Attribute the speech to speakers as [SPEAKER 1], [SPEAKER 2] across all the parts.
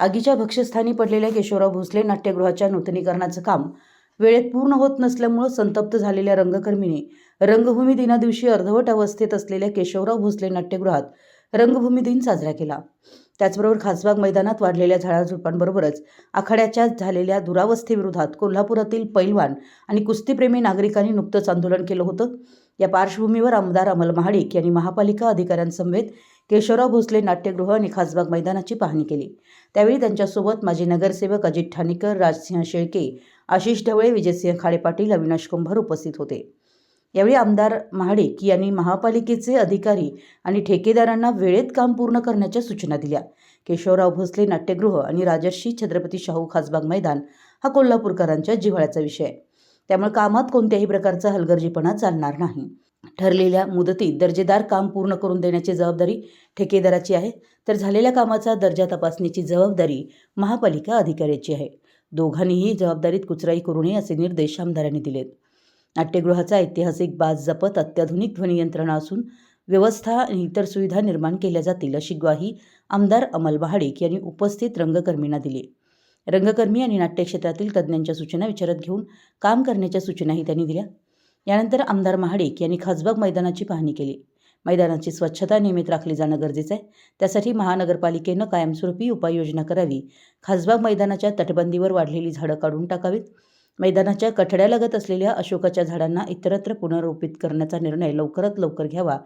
[SPEAKER 1] आगीच्या भक्ष्यस्थानी पडलेल्या केशवराव भोसले नाट्यगृहाच्या नूतनीकरणाचं काम वेळेत पूर्ण होत नसल्यामुळं संतप्त झालेल्या रंगकर्मीने रंगभूमी दिनादिवशी अर्धवट अवस्थेत असलेल्या केशवराव भोसले नाट्यगृहात रंगभूमी दिन साजरा केला. त्याचबरोबर खासबाग मैदानात वाढलेल्या झाडाझुडपांबरोबरच आखाड्याच्या झालेल्या दुरावस्थेविरोधात कोल्हापुरातील पैलवान आणि कुस्तीप्रेमी नागरिकांनी नुकतंच आंदोलन केलं होतं. या पार्श्वभूमीवर आमदार अमल महाडिक यांनी महापालिका अधिकाऱ्यांसमवेत केशवराव भोसले नाट्यगृह आणि खासबाग मैदानाची पाहणी केली. त्यावेळी त्यांच्यासोबत माजी नगरसेवक अजित ठाणेकर राजसिंह शेळके आशिष ढवळे विजयसिंह खाडे पाटील अविनाश कुंभार उपस्थित होते. यावेळी आमदार महाडिक यांनी महापालिकेचे अधिकारी आणि ठेकेदारांना वेळेत काम पूर्ण करण्याच्या सूचना दिल्या. केशवराव भोसले नाट्यगृह आणि राजर्षी छत्रपती शाहू खासबाग मैदान हा कोल्हापूरकरांच्या जिव्हाळ्याचा विषय. आहे त्यामुळे कामात कोणत्याही प्रकारचा हलगर्जीपणा चालणार नाही. ठरलेल्या मुदतीत दर्जेदार काम पूर्ण करून देण्याची जबाबदारी ठेकेदाराची आहे. तर झालेल्या कामाचा दर्जा तपासणीची जबाबदारी महापालिका अधिकाऱ्याची आहे. दोघांनीही जबाबदारीत कुचराई करू नये असे निर्देश आमदारांनी दिलेत. नाट्यगृहाचा ऐतिहासिक बाज जपत अत्याधुनिक ध्वनियंत्रणा असून व्यवस्था आणि इतर सुविधा निर्माण केल्या जातील अशी ग्वाही आमदार अमल बहाडिक यांनी उपस्थित रंगकर्मींना दिली. रंगकर्मी आणि नाट्यक्षेत्रातील तज्ज्ञांच्या सूचना विचारात घेऊन काम करण्याच्या सूचनाही त्यांनी दिल्या. यानंतर आमदार महाडिक यांनी खासबाग मैदानाची पाहणी केली. मैदानाची स्वच्छता नियमित राखली जाणं गरजेचं आहे. त्यासाठी महानगरपालिकेनं कायमस्वरूपी उपाययोजना करावी. खासबाग मैदानाच्या तटबंदीवर वाढलेली झाडं काढून टाकावीत. मैदानाच्या कठड्यालगत असलेल्या अशोकाच्या झाडांना इतरत्र पुनर्रोपित करण्याचा निर्णय लवकरात लवकर घ्यावा.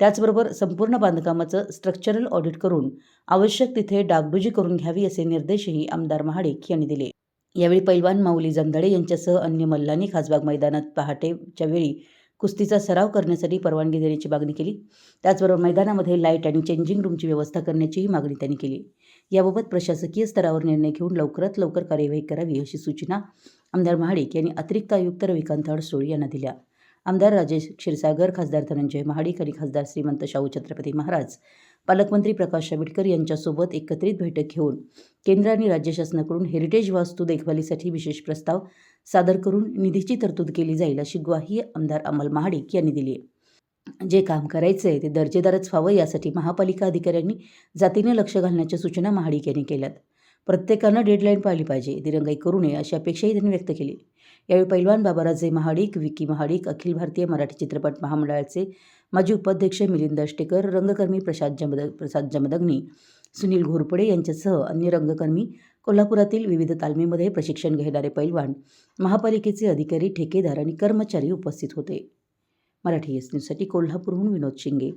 [SPEAKER 1] त्याचबरोबर संपूर्ण बांधकामाचं स्ट्रक्चरल ऑडिट करून आवश्यक तिथे डागडुजी करून घ्यावी असे निर्देशही आमदार महाडिक यांनी दिले. यावेळी पैलवान माऊली जमदाडे यांच्यासह अन्य मल्लांनी खासबाग मैदानात पहाटेच्या वेळी कुस्तीचा सराव करण्यासाठी परवानगी देण्याची मागणी केली. त्याचबरोबर मैदानामध्ये लाइट आणि चेंजिंग रूमची व्यवस्था करण्याचीही मागणी त्यांनी केली. याबाबत प्रशासकीय स्तरावर निर्णय घेऊन लवकरात लवकर कार्यवाही करावी अशी सूचना आमदार महाडिक यांनी अतिरिक्त आयुक्त रविकांत अडसूळ यांना दिल्या. आमदार राजेश क्षीरसागर खासदार धनंजय महाडिक आणि खासदार श्रीमंत शाहू छत्रपती महाराज पालकमंत्री प्रकाश आंबेडकर यांच्यासोबत एकत्रित बैठक घेऊन केंद्र आणि राज्य शासनाकडून हेरिटेज वास्तू देखभालीसाठी विशेष प्रस्ताव सादर करून निधीची तरतूद केली जाईल अशी ग्वाही आमदार अमल महाडिक यांनी दिली आहे. जे काम करायचं आहे ते दर्जेदारच व्हावं यासाठी महापालिका अधिकाऱ्यांनी जातीने लक्ष घालण्याच्या सूचना महाडिक यांनी केल्यात. प्रत्येकानं डेडलाईन पाळली पाहिजे. दिरंगाई करू नये अशी अपेक्षाही त्यांनी व्यक्त केली. यावेळी पैलवान बाबाराजे महाडिक विकी महाडिक अखिल भारतीय मराठी चित्रपट महामंडळाचे माजी उपाध्यक्ष मिलिंद अष्टेकर रंगकर्मी प्रसाद जमद प्रसाद जमदग्नी सुनील घोरपडे यांच्यासह अन्य रंगकर्मी कोल्हापुरातील विविध तालमीमध्ये प्रशिक्षण घेणारे पैलवान महापालिकेचे अधिकारी ठेकेदार आणि कर्मचारी उपस्थित होते. मराठी एस न्यूजसाठी कोल्हापूरहून विनोद शिंगे.